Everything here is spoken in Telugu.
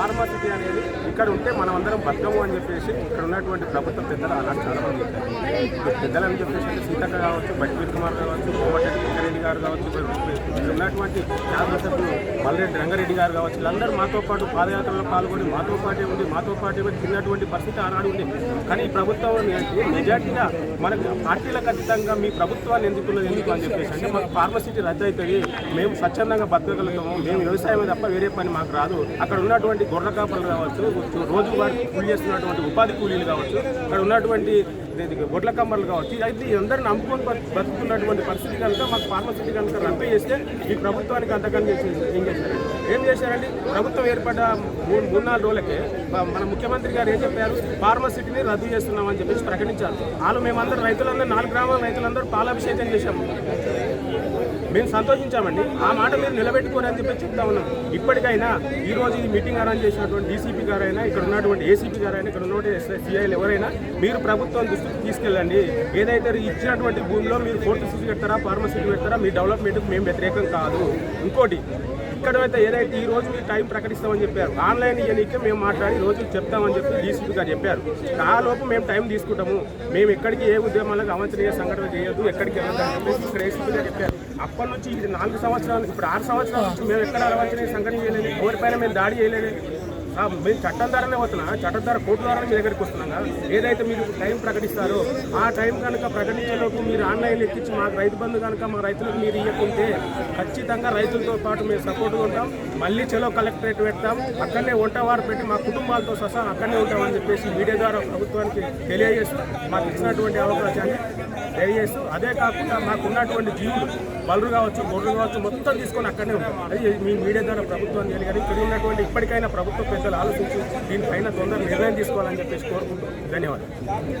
ఫార్మాసిటీ అనేది ఇక్కడ ఉంటే మనం అందరం బతకము అని చెప్పేసి ఇక్కడ ఉన్నటువంటి ప్రభుత్వ పెద్దలు అలా చాలా మంది చెప్పారు. పెద్దలు అని చెప్పేసి సీతక్క కావచ్చు బట్టి కుమార్ కావచ్చు కోమటెడ్డి వెంకరెడ్డి గారు కావచ్చు ఇక్కడ ఉన్నటువంటి శాసనసభ్యులు మల్లెడ్డి రంగారెడ్డి గారు కావచ్చు వీళ్ళందరూ మాతో పాటు పాదయాత్రలో పాల్గొని మాతో పాటే ఉండి మాతో పాటే ఉండి తిన్నటువంటి పరిస్థితి ఆనాడు ఉంది కానీ ఈ ప్రభుత్వం మెజార్టీగా మనకు పార్టీలకు అతీతంగా మీ ప్రభుత్వాన్ని ఎందుకున్నది ఎందుకు అని చెప్పేసి అంటే మాకు ఫార్మసిటీ రద్దు అవుతుంది మేము స్వచ్ఛందంగా బతకగలుగుతాము మేము వ్యవసాయం తప్ప వేరే పని మాకు రాదు. అక్కడ ఉన్నటువంటి గొర్రె కాపలు కావచ్చు రోజువారీ కూలి చేస్తున్నటువంటి ఉపాధి కూలీలు కావచ్చు అక్కడ ఉన్నటువంటి ఇది గొడ్ల కమ్మలు కావచ్చు. అయితే అందరూ నమ్ముకొని బతుకున్నటువంటి పరిస్థితి కనుక మాకు ఫార్మసిటీ కనుక రద్దు చేస్తే ఈ ప్రభుత్వానికి అంతకన్నా ఏం చేశారు ఏం చేశారండి ప్రభుత్వం ఏర్పడ్డ మూడు మూడు నాలుగు రోజులకే మన ముఖ్యమంత్రి గారు ఏం చెప్పారు? ఫార్మసిటీని రద్దు చేస్తున్నామని చెప్పేసి ప్రకటించారు. వాళ్ళు మేమందరూ రైతులందరూ నాలుగు గ్రామాల రైతులందరూ పాలాభిషేకం చేశాము. మేము సంతోషించామండి. ఆ మాట మీరు నిలబెట్టుకోని అని చెప్పి చెప్తా ఉన్నాం. ఇప్పటికైనా ఈ రోజు ఈ మీటింగ్ అరేంజ్ చేసినటువంటి డీసీపీ గారైనా ఇక్కడ ఉన్నటువంటి ఏసీపీ గారైనా ఇక్కడ ఉన్నటువంటి సిఐలు ఎవరైనా మీరు ప్రభుత్వం దృష్టికి తీసుకెళ్ళండి. ఏదైతే ఇచ్చినటువంటి భూమిలో మీరు ఫోర్త్ సిటీ పెడతారా ఫార్మసిటీ పెడతారా మీ డెవలప్మెంట్కి మేము వ్యతిరేకం కాదు. ఇంకోటి ఇక్కడ అయితే ఏదైతే ఈ రోజు మీరు టైం ప్రకటిస్తామని చెప్పారు ఆన్లైన్ ఇయనీకే మేము మాట్లాడి రోజు చెప్తామని చెప్పి డీసీపీ గారు చెప్పారు. ఆ లోపు మేము టైం తీసుకుంటాము. మేము ఎక్కడికి ఏ ఉద్యమాలకు అవంచనీయ సంఘటన చేయొద్దు ఎక్కడికి వెళ్ళదని చెప్పేసి ఇక్కడ ఏసీపీ గారు చెప్పారు. అప్పటి నుంచి ఇది నాలుగు సంవత్సరాలు ఇప్పుడు ఆరు సంవత్సరాల నుంచి మేము ఎక్కడ అవంచనీయ సంఘటన చేయలేదు ఎవరిపైన మేము దాడి చేయలేదు. మేము చట్టం ద్వారానే వస్తున్నా చట్టం ద్వారా కోర్టు ద్వారా మీ దగ్గరికి వస్తున్నాం ఏదైతే మీరు టైం ప్రకటిస్తారో ఆ టైం కనుక ప్రకటించేలోపు మీరు ఆన్లైన్ ఎక్కించి మాకు రైతు బంధు కనుక మా రైతులకు మీరు ఇవ్వకుంటే ఖచ్చితంగా రైతులతో పాటు మేము సపోర్ట్గా ఉంటాం. మళ్ళీ చలో కలెక్టరేట్ పెడతాం. అక్కడనే వంటవారు పెట్టి మా కుటుంబాలతో సహా అక్కడనే ఉంటామని చెప్పేసి మీడియా ద్వారా ప్రభుత్వానికి తెలియజేస్తూ మాకు ఇచ్చినటువంటి అవకాశాన్ని తెలియజేస్తూ అదే కాకుండా మాకు ఉన్నటువంటి జీవులు బలురు కావచ్చు గొర్రెలు కావచ్చు మొత్తం తీసుకొని అక్కడనే ఉంటాం. అది మీ మీడియా ద్వారా ప్రభుత్వాన్ని తెలియదు ఇక్కడ ఉన్నటువంటి ఇప్పటికైనా ప్రభుత్వ పెద్దలు ఆలోచించి దీనిపైన తొందరగా నిర్ణయం తీసుకోవాలని చెప్పేసి కోరుకుంటూ ధన్యవాదాలు.